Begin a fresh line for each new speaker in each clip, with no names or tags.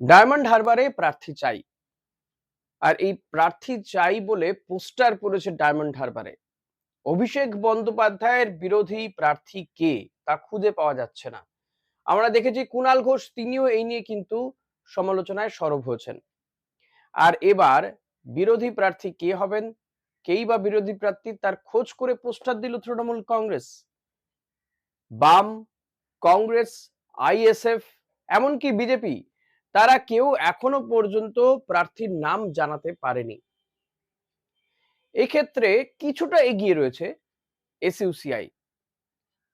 Diamond হারবারে প্রার্থী চাই। আর এই প্রার্থী চাই বলে পোস্টার পড়েছে ডায়মন্ড হারবারে। অভিষেক বন্দ্যোপাধ্যায়ের বিরোধী প্রার্থী কে তা খুঁজে পাওয়া যাচ্ছে না। আমরা দেখেছি কুণাল ঘোষ তিনিও এই নিয়ে কিন্তু সমালোচনায় সরব হয়েছেন। আর এবার বিরোধী প্রার্থী কে হবেন? কেই বা বিরোধী প্রার্থী তার খোঁজ করে পোস্টার দিল তৃণমূল কংগ্রেস। বাম, কংগ্রেস, আইএসএফ, এমনকি বিজেপি তারা কেউ এখনও পর্যন্ত প্রার্থীর নাম জানাতে পারেনি। এক্ষেত্রে কিছুটা এগিয়ে রয়েছে এসইউসিআই।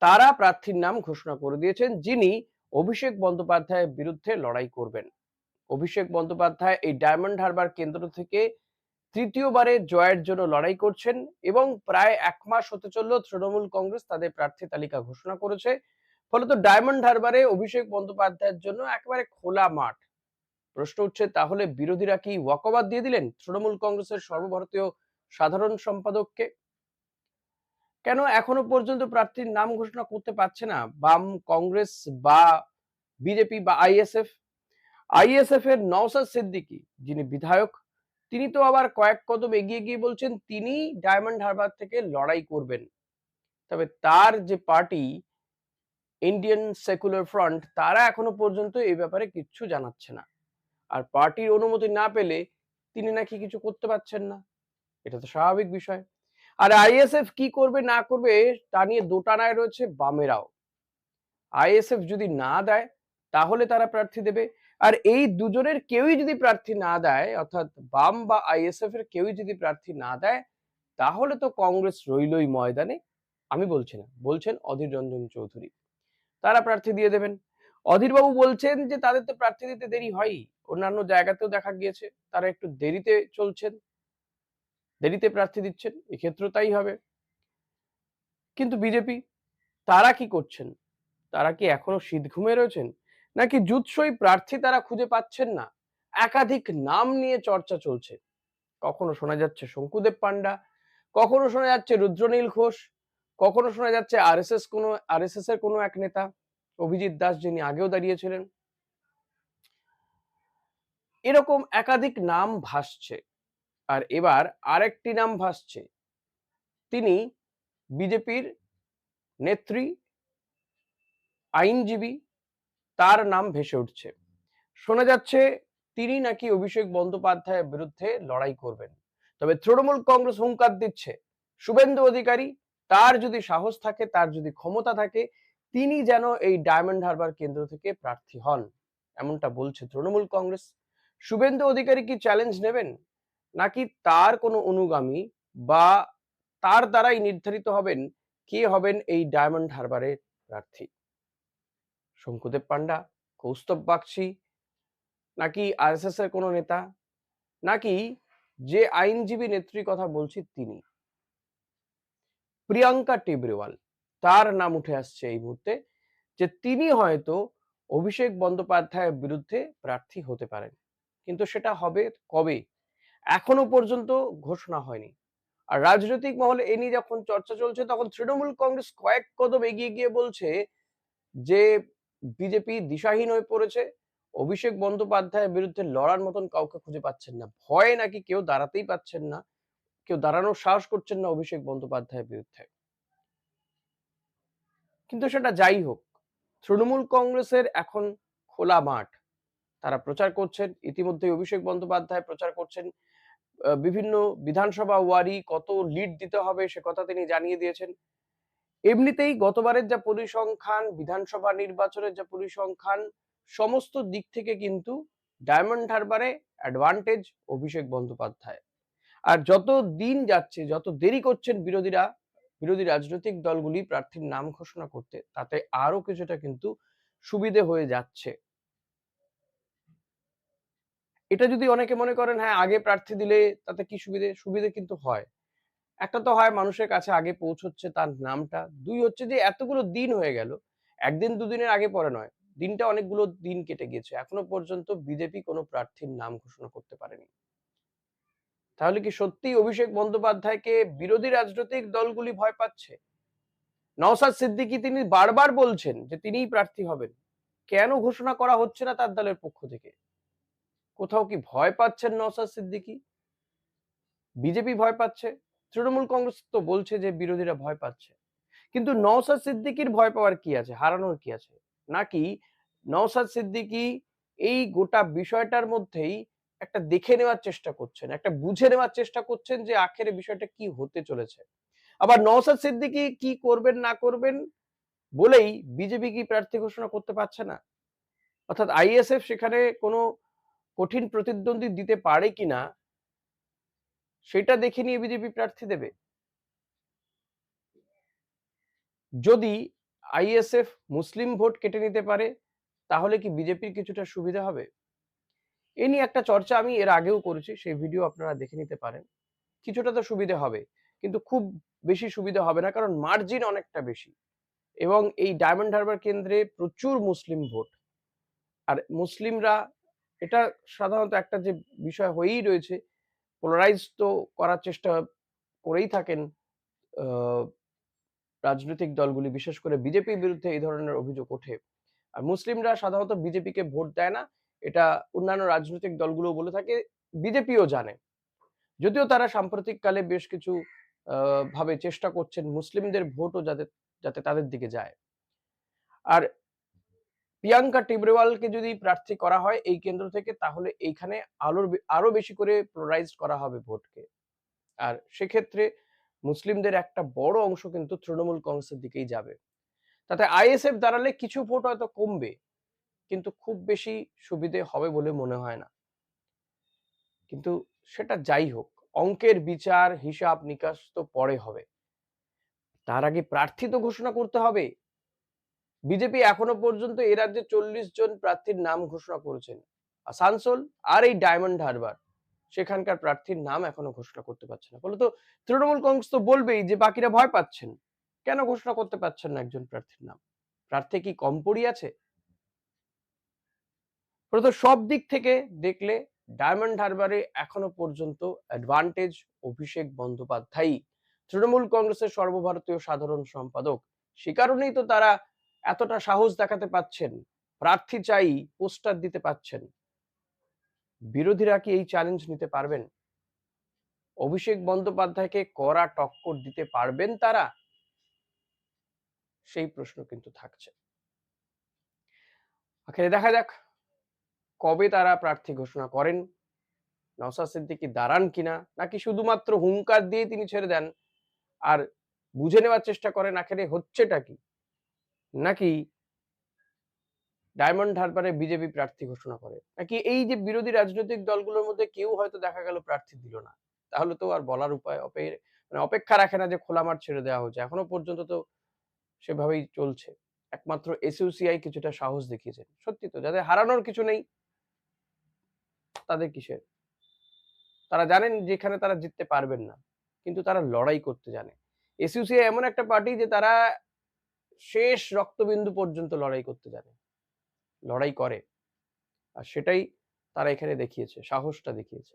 তারা প্রার্থীর নাম ঘোষণা করে দিয়েছেন, যিনি অভিষেক বন্দ্যোপাধ্যায়ের বিরুদ্ধে লড়াই করবেন। অভিষেক বন্দ্যোপাধ্যায় এই ডায়মন্ড হারবার কেন্দ্র থেকে তৃতীয়বারে জয়ের জন্য লড়াই করছেন এবং প্রায় এক মাস হতে চলল তৃণমূল কংগ্রেস তাদের প্রার্থী তালিকা ঘোষণা করেছে। ফলত ডায়মন্ড হারবারে অভিষেক বন্দ্যোপাধ্যায়ের জন্য একেবারে খোলা মাঠ। প্রশ্ন উঠছে, তাহলে বিরোধীরা কি ওয়াকওয়াত দিয়ে দিলেন তৃণমূল কংগ্রেসের সর্বভারতীয় সাধারণ সম্পাদককে? কেন এখনও পর্যন্ত প্রার্থীর নাম ঘোষণা করতে পারছে না বাম কংগ্রেস বা বিজেপি বা আইএসএফ? আইএসএফ এর নওসাদ সিদ্দিকী, যিনি বিধায়ক, তিনি তো আবার কয়েক কদম এগিয়ে গিয়ে বলছেন তিনি ডায়মন্ড হারবার থেকে লড়াই করবেন। তবে তার যে পার্টি, ইন্ডিয়ান সেকুলার ফ্রন্ট, তারা এখনও পর্যন্ত এই ব্যাপারে কিচ্ছু জানাচ্ছে না। আর পার্টির অনুমতি না পেলে তিনি নাকি কিছু করতে পারছেন না। এটা তো স্বাভাবিক বিষয়। আর আইএসএফ কি করবে, না করবে, তা নিয়ে দোটানায় রয়েছে বামেরাও। আইএসএফ যদি না দেয়, তাহলে তারা প্রার্থী দেবে। আর এই দুজনের কেউই যদি প্রার্থী না দেয়, অর্থাৎ বাম বা আইএসএফ এর কেউই যদি প্রার্থী না দেয়, তাহলে তো কংগ্রেস রইলই ময়দানে। আমি বলছি না, বলছেন অধীর রঞ্জন চৌধুরী। তারা প্রার্থী দিয়ে দেবেন। অধীরবাবু বলছেন যে তাদের তো প্রার্থী দিতে দেরি হয়ই। অন্যান্য জায়গাতেও দেখা গিয়েছে, তারা একটু দেরিতে চলছেন। দেরিতে প্রার্থী দিচ্ছেন, এক্ষেত্রেও তাই হবে। কিন্তু বিজেপি, তারা কি করছেন? তারা কি এখনও শীত ঘুমে রয়েছেন? নাকি জুৎসই প্রার্থী তারা খুঁজে পাচ্ছেন না? একাধিক নাম নিয়ে চর্চা চলছে। কখনো শোনা যাচ্ছে শঙ্কুদেব পান্ডা কখনো শোনা যাচ্ছে রুদ্রনীল ঘোষ, কখনো শোনা যাচ্ছে আরএসএস কোনো আরএসএস এর কোনো এক নেতা। অভিজিৎ দাস যিনি আগেও দাঁড়িয়েছিলেন। এরকম একাধিক নাম ভাসছে। আর এবার আরেকটি নাম ভাসছে। তিনি বিজেপির নেত্রী, আইনজীবী, তার নাম ভেসে উঠছে। শোনা যাচ্ছে তিনি নাকি অভিষেক বন্দ্যোপাধ্যায়ের বিরুদ্ধে লড়াই করবেন। তবে তৃণমূল কংগ্রেস হুঙ্কার দিচ্ছে। শুভেন্দু অধিকারী, তার যদি সাহস থাকে, তার যদি ক্ষমতা থাকে তিনি যেন এই ডায়মন্ড হারবার কেন্দ্র থেকে প্রার্থী হন। এমনটা বলছে তৃণমূল কংগ্রেস। শুভেন্দু অধিকারী কি চ্যালেঞ্জ নেবেন? নাকি তার কোনো অনুগামী বা তার দ্বারাই নির্ধারিত হবেন কে হবেন এই ডায়মন্ড হারবারের প্রার্থী? শঙ্কুদেব পান্ডা কৌস্তব বাগচি, নাকি আরএসএস এর কোনো নেতা? নাকি যে আইনজীবী নেত্রীর কথা বলছি তিনি? প্রিয়াঙ্কা টেবরেওয়াল। তার নাম উঠে আসছে এই মুহূর্তে, যে তিনি হয়তো অভিষেক বন্দ্যোপাধ্যায়ের বিরুদ্ধে প্রার্থী হতে পারেন। কিন্তু সেটা হবে কবে? এখনও পর্যন্ত ঘোষণা হয়নি। আর রাজনৈতিক মহলে এ নিয়ে যখন চর্চা চলছে, তখন তৃণমূল কংগ্রেস কয়েক কদম এগিয়ে গিয়ে বলছে যে বিজেপি দিশাহীন হয়ে পড়েছে, অভিষেক বন্দ্যোপাধ্যায়ের বিরুদ্ধে লড়ার মতন কাউকে খুঁজে পাচ্ছেন না। ভয়ে নাকি কেউ দাঁড়াতেই পাচ্ছেন না, কেউ দাঁড়ানোর সাহস করছেন না অভিষেক বন্দ্যোপাধ্যায়ের বিরুদ্ধে। কিন্তু সেটা যাই হোক, তৃণমূল কংগ্রেসের এখন খোলা মাঠ। তারা প্রচার করছেন ইতিমধ্যে অভিষেক বন্দ্যোপাধ্যায় প্রচার করছেন বিভিন্ন বিধানসভা ওয়ারি কত লিড দিতে হবে সে কথা তিনি জানিয়ে দিয়েছেন। এমনিতেই গতবারের যা পরিসংখ্যান, বিধানসভা নির্বাচনের যা পরিসংখ্যান, সমস্ত দিক থেকে কিন্তু ডায়মন্ড হারবারে অ্যাডভান্টেজ অভিষেক বন্দ্যোপাধ্যায়। আর যত দিন যাচ্ছে, যত দেরি করছেন বিরোধীরা বিরোধী রাজনৈতিক দলগুলি প্রার্থীর নাম ঘোষণা করতে, তাতে আরও কিছুটা কিন্তু সুবিধে হয়ে যাচ্ছে। এটা যদি অনেকে মনে করেন হ্যাঁ আগে প্রার্থী দিলে তাতে কি সুবিধে? সুবিধে কিন্তু হয়। একটা তো হয় মানুষের কাছে আগে পৌঁছচ্ছে তার নামটা। দুই হচ্ছে যে এতগুলো দিন হয়ে গেল, একদিন দুদিনের আগে পরে নয়। দিনটা অনেকগুলো দিন কেটে গিয়েছে। এখনও পর্যন্ত বিজেপি কোনো প্রার্থীর নাম ঘোষণা করতে পারেনি। তাহলে কি সত্যি অভিষেক বন্দ্যোপাধ্যায়কে বিরোধী রাজনৈতিক দলগুলি ভয় পাচ্ছে? নওসাদ সিদ্দিকী তিনি বারবার বলছেন যে তিনিই প্রার্থী হবেন। কেন ঘোষণা করা হচ্ছে না তার দলের পক্ষ থেকে? কোথাও কি ভয় পাচ্ছেন নওশাদ সিদ্দিকী? বিজেপি ভয় পাচ্ছে। তৃণমূল কংগ্রেস তো বলছে যে বিরোধীরা ভয় পাচ্ছে। কিন্তু নওসাদ সিদ্দিকীর ভয় পাওয়ার কি আছে? হারানোর কি আছে? নাকি নওসাদ সিদ্দিকী এই গোটা বিষয়টার মধ্যেই একটা দেখে নেওয়ার চেষ্টা করছেন, একটা বুঝে নেওয়ার চেষ্টা করছেন যে আখেরে বিষয়টা কি হতে চলেছে। আবার নওশাদ সিদ্দিকী কি করবেন, না করবেন বলেই বিজেপি কি প্রার্থী ঘোষণা করতে পারছে না? অর্থাৎ আইএসএফ সেখানে কোনো কঠিন প্রতিদ্বন্দ্বী দিতে পারে কিনা সেটা দেখে নিয়ে বিজেপি প্রার্থী দেবে। যদি আইএসএফ মুসলিম ভোট কেটে নিতে পারে, তাহলে কি বিজেপির কিছুটা সুবিধা হবে? এ নিয়ে একটা চর্চা আমি এর আগেও করেছি, সেই ভিডিও আপনারা দেখে নিতে পারেন। কিছুটা তো সুবিধা হবে, কিন্তু খুব বেশি সুবিধা হবে না, কারণ মার্জিন অনেকটা বেশি। এবং এই ডায়মন্ড হারবার কেন্দ্রে প্রচুর মুসলিম ভোট। আর মুসলিমরা, এটা সাধারণত একটা যে বিষয় হয়েই রয়েছে পোলারাইজ তো করার চেষ্টা করেই থাকেন রাজনৈতিক দলগুলি, বিশেষ করে বিজেপির বিরুদ্ধে এই ধরনের অভিযোগ ওঠে। আর মুসলিমরা সাধারণত বিজেপিকে ভোট দেয় না এটা অন্যান্য রাজনৈতিক দলগুলো বলে থাকে, বিজেপিও জানে। যদিও তারা সাম্প্রতিককালে বেশ কিছু ভাবে চেষ্টা করছেন মুসলিমদের ভোটও যাতে যাতে তাদের দিকে যায়। আর প্রিয়াঙ্কা টিবরেওয়ালকে যদি প্রার্থী করা হয় এই কেন্দ্র থেকে, তাহলে এইখানে আলোর আরও বেশি করে পোলারাইজ করা হবে ভোটকে। আর সেক্ষেত্রে মুসলিমদের একটা বড় অংশ কিন্তু তৃণমূল কংগ্রেসের দিকেই যাবে। তাতে আইএসএফ দাঁড়ালে কিছু ভোট হয়তো কমবে। কিন্তু খুব বেশি সুবিধে হবে বলে মনে হয় না। কিন্তু সেটা যাই হোক, অঙ্কের বিচার, হিসাব নিকাশ তো পরে হবে। তার আগে প্রার্থী তো ঘোষণা করতে হবে। বিজেপি এখনও পর্যন্ত এ রাজ্যে চল্লিশ জন প্রার্থীর নাম ঘোষণা করেছেন। আসানসোল আর এই ডায়মন্ড হারবার, সেখানকার প্রার্থীর নাম এখনও ঘোষণা করতে পারছে না। ফলে তো তৃণমূল কংগ্রেস তো বলবেই যে বাকিরা ভয় পাচ্ছেন। কেন ঘোষণা করতে পারছেন না একজন প্রার্থীর নাম? প্রার্থী কি কম পড়ি আছে? তো সব দিক থেকে দেখলে ডায়মন্ড হারবারে এখনও পর্যন্ত অ্যাডভান্টেজ অভিষেক বন্দ্যোপাধ্যায় তৃণমূল কংগ্রেসের সর্বভারতীয় সাধারণ সম্পাদক। সে কারণেই তো তারা এতটা সাহস দেখাতে পাচ্ছেন, প্রার্থী চাই, পোস্টার দিতে পাচ্ছেন। বিরোধীরা কি এই চ্যালেঞ্জ নিতে পারবেন? অভিষেক বন্দ্যোপাধ্যায়কে কড়া টক্কর দিতে পারবেন তারা? সেই প্রশ্ন কিন্তু থাকছে। দেখা যাক কবে তারা প্রার্থী ঘোষণা করেন? নওসাদ সিদ্দিকি দাঁড়ান কিনা? নাকি শুধুমাত্র হুঙ্কার দিয়ে তিনি ছেড়ে দেন? আর বুঝে নেওয়ার চেষ্টা করেন আখেরে হচ্ছেটা কি? নাকি ডায়মন্ড হারবারে বিজেপি প্রার্থী ঘোষণা করে? নাকি এই যে বিরোধী রাজনৈতিক দলগুলোর মধ্যে কেউ হয়তো দেখা গেল প্রার্থী দিল না? তাহলে তো আর বলার উপায় মানে অপেক্ষা রাখে না যে খোলা মাঠ ছেড়ে দেওয়া হচ্ছে। এখনও পর্যন্ত তো সেভাবেই চলছে। একমাত্র এসইউসিআই কিছুটা সাহস দেখিয়েছে সত্যি তো, যাদের হারানোর কিছু নেই তাদের কিসের? তারা জানেন যেখানে তারা জিততে পারবেন না, কিন্তু তারা লড়াই করতে জানে। এসইউসিআই এমন একটা পার্টি যে তারা শেষ রক্তবিন্দু পর্যন্ত লড়াই করতে জানে, লড়াই করে। আর সেটাই তারা এখানে দেখিয়েছে, সাহসটা দেখিয়েছে।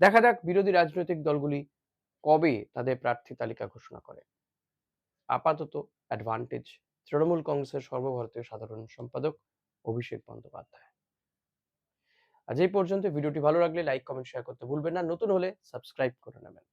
দেখা যাক বিরোধী রাজনৈতিক দলগুলি কবে তাদের প্রার্থী তালিকা ঘোষণা করে। আপাতত অ্যাডভান্টেজ তৃণমূল কংগ্রেসের সর্বভারতীয় সাধারণ সম্পাদক অভিষেক বন্দ্যোপাধ্যায়। আজ এই পর্যন্ত ভিডিওটি ভালো লাগলে লাইক কমেন্ট শেয়ার করতে ভুলবেন না। নতুন হলে সাবস্ক্রাইব করে নেবেন।